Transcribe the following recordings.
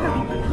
Oh,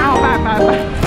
เอาไปไปไป